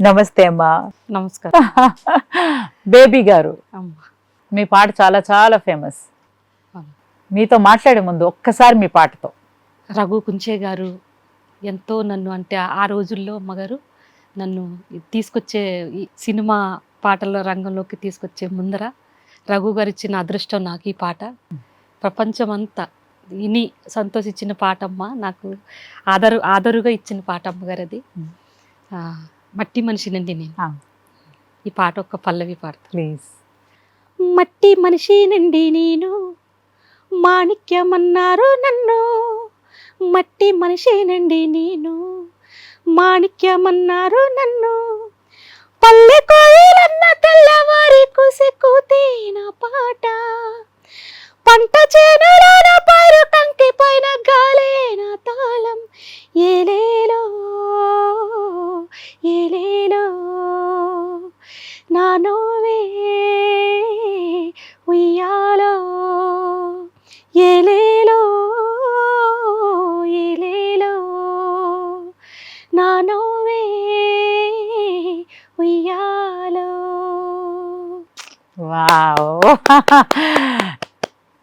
నమస్తే అమ్మా. నమస్కారం. బేబీ గారు అమ్మా. మీ పాట చాలా చాలా ఫేమస్. మీతో మాట్లాడే ముందు ఒక్కసారి మీ పాటతో. రఘు కుంచే గారు ఎంతో నన్ను అంటే ఆ రోజుల్లో అమ్మగారు నన్ను తీసుకొచ్చే ఈ సినిమా పాటల రంగంలోకి తీసుకొచ్చే ముందర రఘు గారు ఇచ్చిన అదృష్టం నాకు ఈ పాట. ప్రపంచమంతా విని సంతోషించిన పాట అమ్మ నాకు ఆదరు ఆదరుగా ఇచ్చిన పాట అమ్మగారు అది. మట్టి మనిషినండి నేను. ఈ పాట ఒక పల్లవి పాట. ప్లీజ్. మట్టి మనిషినండి నేను మాణిక్యమన్నారు నన్ను. మట్టి మనిషినండి నేను మాణిక్యమన్నారు నన్ను.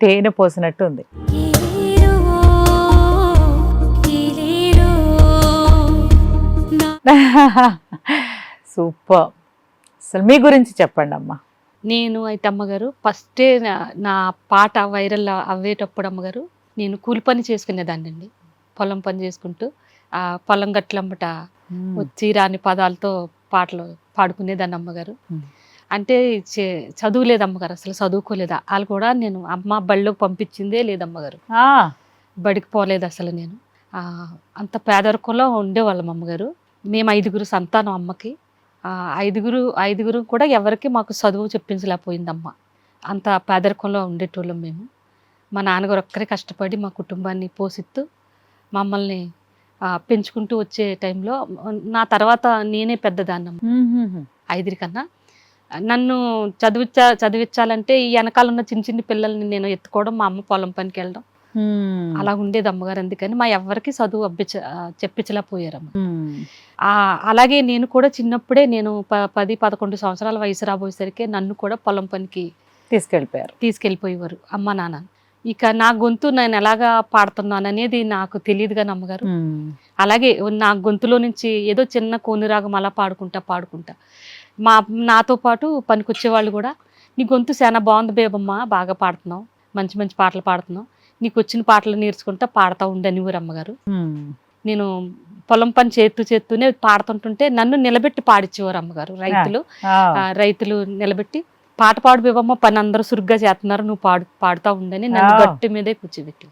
తేనె పోసినట్టు ఉంది సూపర్. అసలు మీ గురించి చెప్పండి అమ్మా. నేను అయితే అమ్మగారు ఫస్టే నా పాట వైరల్ అవ్వేటప్పుడు అమ్మగారు నేను కూలి పని చేసుకునేదాన్ని అండి పొలం పని చేసుకుంటూ ఆ పొలం గట్లమ్మట వచ్చి రాని పదాలతో పాటలు పాడుకునేదాన్ని అమ్మగారు. అంటే చదువులేదు అమ్మగారు అసలు చదువుకోలేదు? వాళ్ళు కూడా నేను అమ్మ బళ్ళోకి పంపించిందే లేదమ్మగారు. ఆ, బడికి పోలేదు అసలు నేను. అంత పేదరికంలో ఉండేవాళ్ళం అమ్మగారు. మేము ఐదుగురు సంతానం అమ్మకి. ఐదుగురు ఐదుగురు కూడా ఎవరికి మాకు చదువు చెప్పించలేకపోయిందమ్మ. అంత పేదరికంలో ఉండేటోళ్ళం మేము. మా నాన్నగారు ఒక్కరే కష్టపడి మా కుటుంబాన్ని పోషిస్తూ మమ్మల్ని పెంచుకుంటూ వచ్చే టైంలో నా తర్వాత నేనే పెద్దదాన్నమ్మ. మ్మ్, మ్మ్, మ్మ్. ఐదుగురికన్నా నన్ను చదివించా చదివించాలంటే ఈ వెనకాల ఉన్న చిన్న చిన్న పిల్లల్ని నేను ఎత్తుకోవడం మా అమ్మ పొలం పనికి వెళ్ళడం. అలా ఉండేది అమ్మగారు అందుకని మా ఎవ్వరికి చదువు అబ్బించ చెప్పించలేకపోయారమ్మ అలాగే నేను కూడా చిన్నప్పుడే నేను ప పది పదకొండు సంవత్సరాల వయసు రాబోయేసరికి నన్ను కూడా పొలం పనికి తీసుకెళ్ళిపోయారు. తీసుకెళ్ళిపోయేవారు అమ్మ నాన్న. ఇక నా గొంతు నేను ఎలాగా పాడుతున్నాను అనేది నాకు తెలియదు కానీ అమ్మగారు. మ్మ్. అలాగే నా గొంతులో నుంచి ఏదో చిన్న కోనిరాగం అలా పాడుకుంటా పాడుకుంటా. మా నాతో పాటు పనికొచ్చే వాళ్ళు కూడా నీ గొంతు చాలా బాగుంది బేబమ్మ బాగా పాడుతున్నావు మంచి మంచి పాటలు పాడుతున్నావు నీకు వచ్చిన పాటలు నేర్చుకుంటా పాడుతూ ఉండని ఊరు అమ్మగారు మ్మ్. నేను పొలం పని చేస్తూ చేస్తూనే పాడుతుంటుంటే నన్ను నిలబెట్టి పాడిచ్చేవారు అమ్మగారు రైతులు రైతులు నిలబెట్టి పాట పాడు బేబమ్మ పని అందరూ సురుగ్గా చేస్తున్నారు నువ్వు పాడు పాడుతూ ఉండని నన్ను. గట్టి మీదే కూర్చోబెట్టి.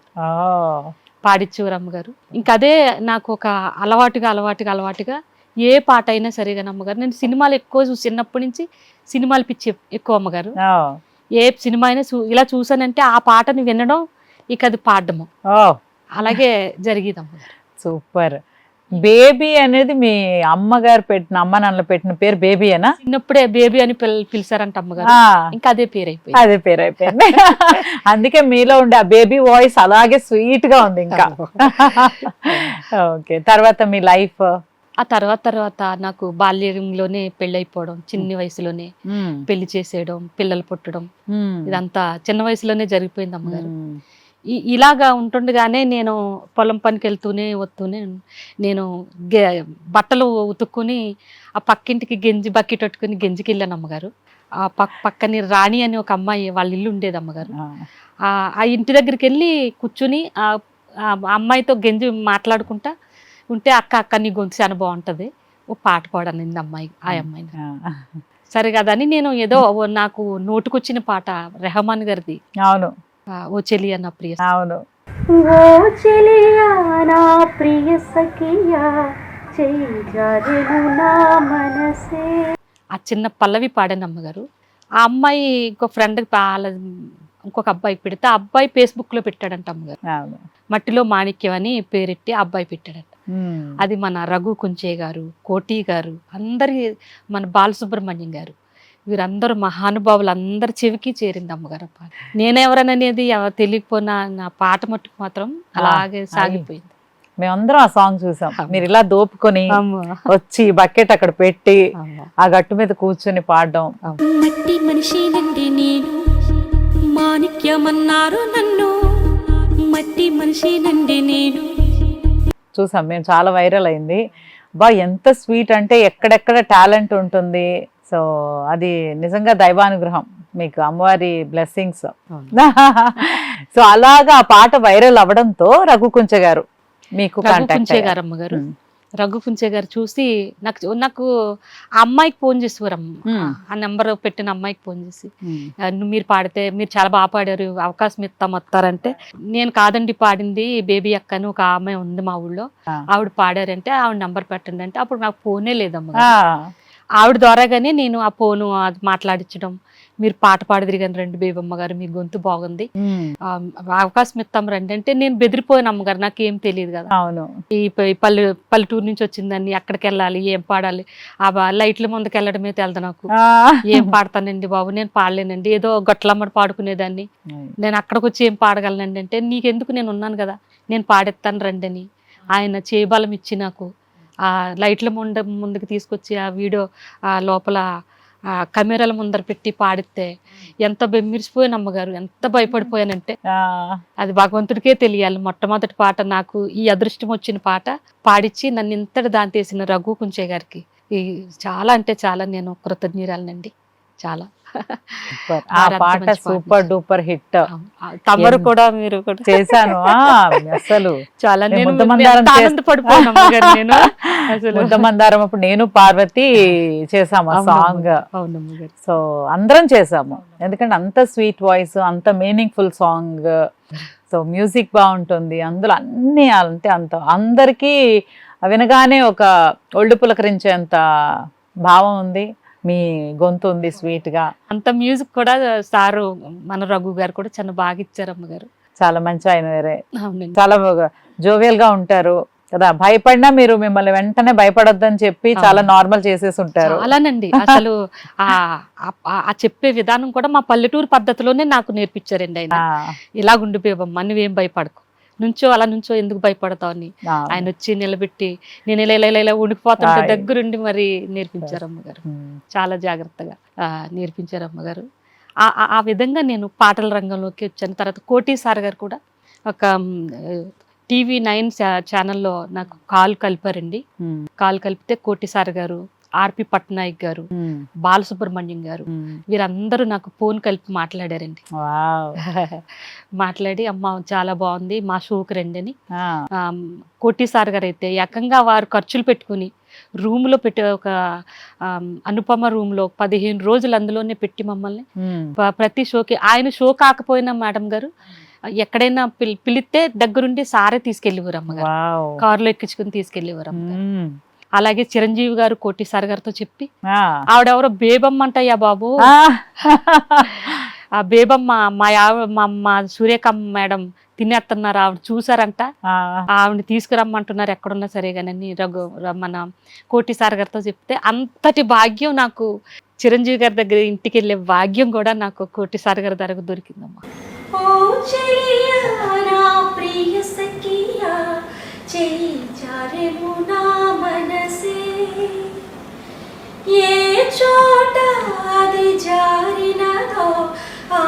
పాడిచ్చేవారు అమ్మగారు ఇంకా అదే నాకు ఒక అలవాటుగా అలవాటుగా అలవాటుగా ఏ పాట అయినా సరే కానీ అమ్మగారు నేను సినిమాలు ఎక్కువ చూసి చిన్నప్పటి నుంచి సినిమాలు పిచ్చి ఎక్కువ అమ్మగారు. ఆ. ఏ సినిమా అయినా ఇలా చూసానంటే ఆ పాటని వినడం ఇక అది పాడడము అలాగే జరిగేది అమ్మగారు. సూపర్. బేబీ అనేది మీ అమ్మగారు పెట్టిన అమ్మ నాన్నలు పెట్టిన పేరు బేబీ అనా చిన్నప్పుడే బేబీ అని పిలిచారంట అమ్మగారు. ఇంకా అదే పేరు అయిపోయింది అదే పేరు అయిపోయింది అందుకే మీలో ఉండే ఆ బేబీ వాయిస్ అలాగే స్వీట్గా ఉంది ఇంకా. ఓకే. తర్వాత మీ లైఫ్? ఆ తర్వాత తర్వాత నాకు బాల్యంలోనే పెళ్ళైపోవడం చిన్ని వయసులోనే పెళ్ళి చేసేయడం పిల్లలు పుట్టడం ఇదంతా చిన్న వయసులోనే జరిగిపోయింది అమ్మగారు. ఇలాగా ఉంటుండగానే నేను పొలం పనికి వెళ్తూనే వస్తూనే నేను బట్టలు ఉతుక్కుని ఆ పక్కింటికి గెంజి బకెట్ పట్టుకుని గెంజికి వెళ్ళాను అమ్మగారు. ఆ పక్క పక్కని రాణి అని ఒక అమ్మాయి వాళ్ళ ఇల్లు ఉండేది అమ్మగారు. ఆ. ఆ ఇంటి దగ్గరికి వెళ్ళి కూర్చుని ఆ అమ్మాయితో గెంజి మాట్లాడుకుంటా ఉంటే అక్క అక్క నీ గొంతు చాలా బాగుంటది. ఓ పాట పాడనింది అమ్మాయి ఆ అమ్మాయిని సరే కదా అని నేను ఏదో నాకు నోటుకొచ్చిన పాట రెహమాన్ గారిది. అవును. ఆ, ఓ చెలి అన్న ప్రియ అవును. ఓ చెలియా నా ప్రియ సఖియా చెయ్యను నా మనసే. ఆ చిన్న పల్లవి పాడాను అమ్మగారు. ఆ అమ్మాయి ఇంకో ఫ్రెండ్ వాళ్ళ ఇంకొక అబ్బాయి పెడితే ఆ అబ్బాయి ఫేస్బుక్లో పెట్టాడంట అమ్మగారు. మట్టిలో మాణిక్యం అని పేరెట్టి అబ్బాయి పెట్టాడంట. అది మన రఘు కుంచే గారు కోటి గారు అందరి మన బాలసుబ్రహ్మణ్యం గారు. వీరందరూ మహానుభావులు అందరి చెవికి చేరింది అమ్మగారు పాట నేనెవరననేది తెలియకపోయినా నా పాట మట్టుకు మాత్రం అలాగే సాగిపోయింది. మేమందరం ఆ సాంగ్ చూసాం. మీరు ఇలా దోపుకొని అమ్మో. వచ్చి బకెట్ అక్కడ పెట్టి. ఆ గట్టు మీద కూర్చుని పాడడం. మట్టి మనిషి నండి నేను మాణిక్యమన్నారు నన్ను. మట్టి మనిషి నండి నేను చూసాం మేము చాలా వైరల్ అయింది. బా ఎంత స్వీట్ అంటే ఎక్కడెక్కడ టాలెంట్ ఉంటుంది. సో అది నిజంగా దైవానుగ్రహం. మీకు అమ్మవారి బ్లెస్సింగ్స్. సో అలాగా ఆ పాట వైరల్ అవ్వడంతో రఘుకుంచ గారు మీకు రఘు కాంటాక్ట్ గారు. అమ్మగారు రఘు కుంచే గారు చూసి నాకు నాకు ఆ అమ్మాయికి ఫోన్ చేసేవారమ్మ. మ్మ్. ఆ నెంబర్ పెట్టిన అమ్మాయికి ఫోన్ చేసి "ఆ, నువ్వు మీరు పాడితే మీరు చాలా బాగా పాడారు అవకాశం ఇస్తాం వస్తారంటే నేను కాదండి పాడింది బేబీ అక్క అని ఒక అమ్మాయి ఉంది మా ఊళ్ళో. ఆవిడ పాడారంటే ఆవిడ నంబర్ పెట్టండి అంటే అప్పుడు నాకు ఫోనే లేదమ్మ ఆవిడ ద్వారాగానే నేను ఆ ఫోను అది మాట్లాడించడం. మీరు పాట పాడదిరి కానీ రండి బేబమ్మ గారు మీ గొంతు బాగుంది. అవకాశం ఇస్తాం రండి అంటే నేను బెదిరిపోయాను అమ్మగారు నాకు ఏం తెలియదు కదా. అవును. ఈ పల్లె పల్లెటూరు నుంచి వచ్చిందని అక్కడికి వెళ్ళాలి ఏం పాడాలి ఆ బా- లైట్ల ముందుకు వెళ్ళడమే తెలదు నాకు. ఏం పాడతానండి బాబు నేను పాడలేనండి. ఏదో గొట్లమ్మడి పాడుకునేదాన్ని. నేను అక్కడికి వచ్చి ఏం పాడగలనండి అంటే నీకెందుకు నేను ఉన్నాను కదా నేను పాడెత్తాను రండి అని ఆయన చేయబలం ఇచ్చి నాకు. ఆ లైట్ల ముండ ముందుకు తీసుకొచ్చి ఆ వీడియో ఆ లోపల ఆ కెమెరాల ముందర పెట్టి పాడితే ఎంత బెమ్మిరిసిపోయాను అమ్మగారు ఎంత భయపడిపోయానంటే. అది భగవంతుడికే తెలియాలి. మొట్టమొదటి పాట నాకు ఈ అదృష్టం వచ్చిన పాట పాడిచ్చి నన్ను ఇంతటి దాంతేసిన రఘు కుంచే గారికి. ఈ చాలా అంటే చాలా నేను కృతజ్ఞరాలనండి. చాలా. ఆ పాట సూపర్. Duper hit. తమరు కూడా మీరు చేశాను. అసలు. చాలా నేను ముద్దమందారం అప్పుడు నేను పార్వతి చేసాము ఆ సాంగ్. సో అందరం చేసాము ఎందుకంటే అంత స్వీట్ వాయిస్ అంత మీనింగ్ఫుల్ సాంగ్. సో మ్యూజిక్ బాగుంటుంది. అందులో అన్ని అంటే అంత అందరికీ వినగానే ఒక ఒళ్ళు పులకరించేంత భావం ఉంది. మీ గొంతు ఉంది స్వీట్గా అంత మ్యూజిక్ కూడా సారు మన రఘు గారు కూడా చాలా బాగా ఇచ్చారు అమ్మగారు. చాలా మంచి ఆయన వేరే. చాలా జోవియల్గా ఉంటారు కదా. భయపడినా మీరు మిమ్మల్ని వెంటనే భయపడొద్దని చెప్పి చాలా నార్మల్ చేసేసి ఉంటారు. చాలానండి. అసలు ఆ చెప్పే విధానం కూడా మా పల్లెటూరు పద్ధతిలోనే నాకు నేర్పించారండి ఆయన. ఆ, ఇలా ఉండిపోయావమ్మా నువ్వేం భయపడకు. నుంచో అలా నుంచో ఎందుకు భయపడతావు అని. ఆయన వచ్చి నిలబెట్టి నేను ఇలా ఇలా ఇలా ఇలా ఉండిపోతుంటే. దగ్గరుండి మరి నేర్పించారు అమ్మగారు. చాలా జాగ్రత్తగా ఆ, నేర్పించారు అమ్మగారు. ఆ- విధంగా నేను పాటల రంగంలోకి వచ్చాను. తర్వాత కోటి సార్ గారు కూడా ఒక టీవీ నైన్ ఛానల్లో నాకు కాల్ కలిపారండి. కాల్ కలిపితే కోటి సార్ గారు ఆర్పి పట్నాయక్ గారు బాలసుబ్రహ్మణ్యం గారు. వీరందరూ నాకు ఫోన్ కలిపి మాట్లాడారండి. మాట్లాడి అమ్మ చాలా బాగుంది మా షోకి రండి అని కోటి సార్ గారు అయితే ఏకంగా వారు ఖర్చులు పెట్టుకుని రూమ్లో పెట్టి ఒక అనుపమ రూమ్లో పదిహేను రోజులు అందులోనే పెట్టి మమ్మల్ని ప్రతి షోకి ఆయన షో కాకపోయినా మేడం గారు ఎక్కడైనా పిల్ పిలిస్తే దగ్గరుండి సారే తీసుకెళ్ళేవారు అమ్మగారు. కారులో ఎక్కించుకుని తీసుకెళ్ళేవారు అమ్మగారు. అలాగే చిరంజీవి గారు కోటి సార్ గారితో చెప్పి ఆ. ఆవిడెవరో బేబమ్మ అంటయ్యా బాబు ఆ. ఆ బేబమ్మ మా ఆవిడ మా మా సూర్యకమ్మ మేడం తినేస్తున్నారు ఆవిడ చూసారంట ఆ. ఆవిడని తీసుకురమ్మంటున్నారు ఎక్కడున్నా సరే కానీ రఘు ర- మన కోటి సార్ గారితో చెప్తే అంతటి భాగ్యం నాకు చిరంజీవి గారి దగ్గర ఇంటికి వెళ్ళే భాగ్యం కూడా నాకు కోటి సార్ గారి దగ్గర దొరికిందమ్మా ఓ చెలియా నా ప్రియ సఖియా చెయ్యి జారెము నా మనసే. ఏ చోట అది జారినదో ఆ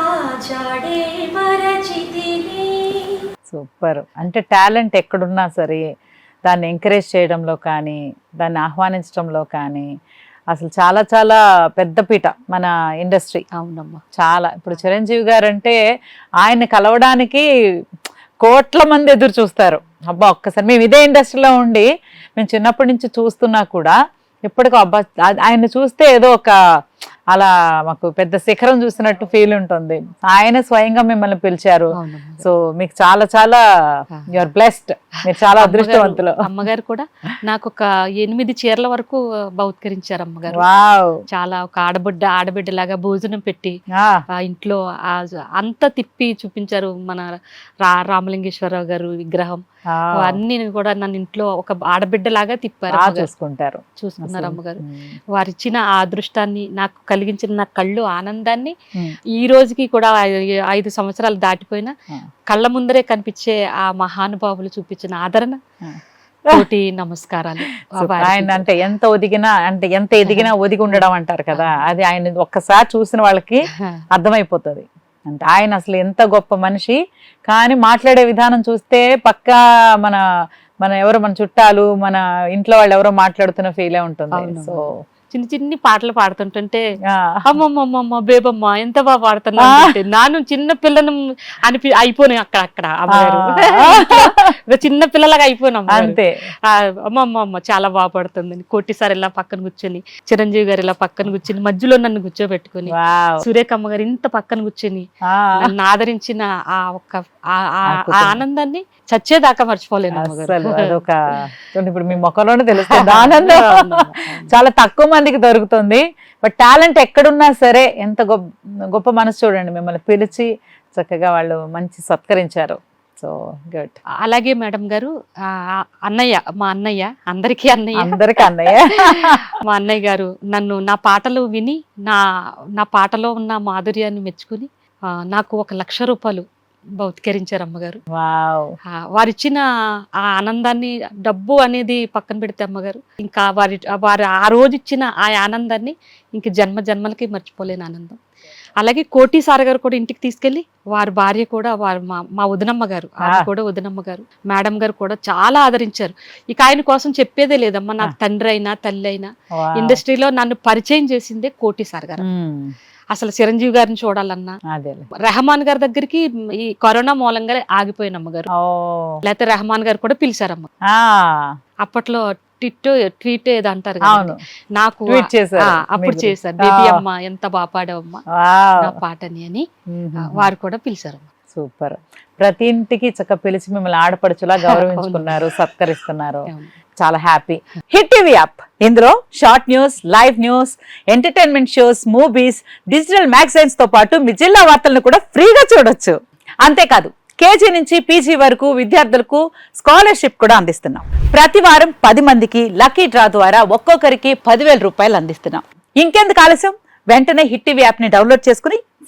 జాడే మరచితిని. సూపర్. అంటే టాలెంట్ ఎక్కడున్నా సరే దాన్ని ఎంకరేజ్ చేయడంలో కానీ దాన్ని ఆహ్వానించడంలో కానీ అసలు చాలా చాలా పెద్ద పీట మన ఇండస్ట్రీ. అవునమ్మా. చాలా. ఇప్పుడు చిరంజీవి గారు అంటే ఆయన కలవడానికి కోట్ల మంది ఎదురు చూస్తారు. అబ్బా ఒక్కసారి మేము ఇదే ఇండస్ట్రీలో ఉండి మేము చిన్నప్పటి నుంచి చూస్తున్నా కూడా ఇప్పటికో అబ్బా ఆయన చూస్తే ఏదో ఒక అలా మాకు పెద్ద శిఖరం చూసినట్టు ఫీల్ ఉంటుంది. ఆయన స్వయంగా మిమ్మల్ని పిలిచారు. సో మీకు చాలా చాలా యువర్ బ్లెస్డ్ మీరు చాలా అదృష్టవంతులు. అమ్మగారు- కూడా నాకు ఒక ఎనిమిది చీరల వరకు బౌత్కరించారు అమ్మగారు. చాలా ఒక ఆడబిడ్డ ఆడబిడ్డలాగా భోజనం పెట్టి ఇంట్లో అంతా తిప్పి చూపించారు మన రా రామలింగేశ్వరరావు గారు విగ్రహం. అన్ని కూడా నన్ను ఇంట్లో ఒక ఆడబిడ్డలాగా తిప్పారు. చూసుకుంటారు చూసుకున్నారు. అమ్మగారు. వారిచ్చిన ఆ అదృష్టాన్ని నాకు కలిగించిన నా కళ్ళు ఆనందాన్ని. ఈ రోజుకి కూడా ఐదు సంవత్సరాలు దాటిపోయినా. కళ్ళ ముందరే కనిపించే ఆ మహానుభావులు చూపించిన ఆదరణ. కోటి నమస్కారాలు. ఆయన అంటే ఎంత ఒదిగినా అంటే ఎంత ఎదిగినా ఒదిగి ఉండడం అంటారు కదా అది ఆయన ఒక్కసారి చూసిన వాళ్ళకి అర్థమైపోతుంది అంటే ఆయన అసలు ఎంత గొప్ప మనిషి కానీ మాట్లాడే విధానం చూస్తే పక్కా మన మన ఎవరో మన చుట్టాలు మన ఇంట్లో వాళ్ళు ఎవరో మాట్లాడుతున్న ఫీలే ఉంటుంది. సో చిన్న చిన్ని పాటలు పాడుతుంటుంటే ఆ, అమ్మమ్మమ్మమ్మ బేబమ్మ ఎంత బాగా పాడుతున్నా నాను చిన్న పిల్లను అనిపి అయిపోయినాయి అక్కడ అక్కడ అమ్మగారు. చిన్న పిల్లలాగా అయిపోయినాం అంతే. అమ్మమ్మ చాలా బాగా పాడుతుంది. కోటి సార్ ఇలా పక్కన కూర్చొని చిరంజీవి గారు ఇలా పక్కన కూర్చొని మధ్యలో నన్ను కూర్చోబెట్టుకుని అమ్మ గారు ఇంత పక్కన కూర్చొని నన్ను ఆదరించిన ఆ ఒక్క. ఆనందాన్ని చచ్చేదాకా మర్చిపోలేను. అసలు అదొక ఇప్పుడు మీ ముఖంలోనే తెలుస్తుంది. ఆనందం. చాలా తక్కువ మందికి దొరుకుతుంది. బట్ టాలెంట్ ఎక్కడున్నా సరే ఎంత గొప్ప గొప్ప మనసు చూడండి మిమ్మల్ని పిలిచి చక్కగా వాళ్ళు మంచి సత్కరించారు. So good. అలాగే మేడం గారు అన్నయ్య మా అన్నయ్య అందరికీ అన్నయ్య. అందరికి అన్నయ్య. మా అన్నయ్య గారు నన్ను నా పాటలు విని నా నా పాటలో ఉన్న మాధుర్యాన్ని మెచ్చుకుని నాకు ఒక లక్ష రూపాయలు బౌత్కరించారు అమ్మగారు వావ్ ఆ, వారిచ్చిన ఆ ఆనందాన్ని డబ్బు అనేది పక్కన పెడితే అమ్మగారు ఇంకా వారి వారు ఆ రోజు ఇచ్చిన ఆ ఆనందాన్ని ఇంక జన్మ జన్మలకి మర్చిపోలేని ఆనందం అలాగే కోటి సార్ గారు కూడా ఇంటికి తీసుకెళ్ళి వారి భార్య కూడా వారు మా మా వదినమ్మ గారు ఆమె ఆ. కూడా వదినమ్మ గారు మేడం గారు కూడా చాలా ఆదరించారు ఇక ఆయన కోసం చెప్పేదే లేదమ్మా నాకు తండ్రి అయినా తల్లి అయినా. ఇండస్ట్రీలో నన్ను పరిచయం చేసిందే కోటి సార్ గారు. అసలు చిరంజీవి గారిని చూడాలన్నా. అదేలే రెహమాన్ గారి దగ్గరికి ఈ కరోనా మూలంగా ఆగిపోయిన అమ్మగారు. లేకపోతే రెహమాన్ గారు కూడా పిలిచారమ్మ. అప్పట్లో ట్వీట్ ఏదో అంటారు నాకు ట్వీట్ చేశారు ఆ, అప్పుడు చేశారు. బేబీ. అమ్మ ఎంత బాగా పాడావమ్మా వావ్. నా పాటని అని వారు కూడా పిలిచారు సూపర్. ప్రతి ఇంటికి చక్క పిలిచి మిమ్మల్ని ఆడపడుచులా గౌరవించుకున్నారు సత్కరిస్తున్నారు. చాలా హ్యాపీ. Hit TV app. ఇందులో short news live news entertainment shows movies digital మ్యాగజైన్స్తో పాటు మీ జిల్లా వార్తలను కూడా ఫ్రీగా చూడొచ్చు. అంతేకాదు కేజీ నుంచి పీజీ వరకు విద్యార్థులకు స్కాలర్షిప్ కూడా అందిస్తున్నాం. ప్రతి వారం పది మందికి లక్కీ డ్రా ద్వారా ఒక్కొక్కరికి పదివేల రూపాయలు అందిస్తున్నాం. ఇంకెందుకు ఆలస్యం? వెంటనే హిట్ టీవీ యాప్ని డౌన్లోడ్ చేసుకుని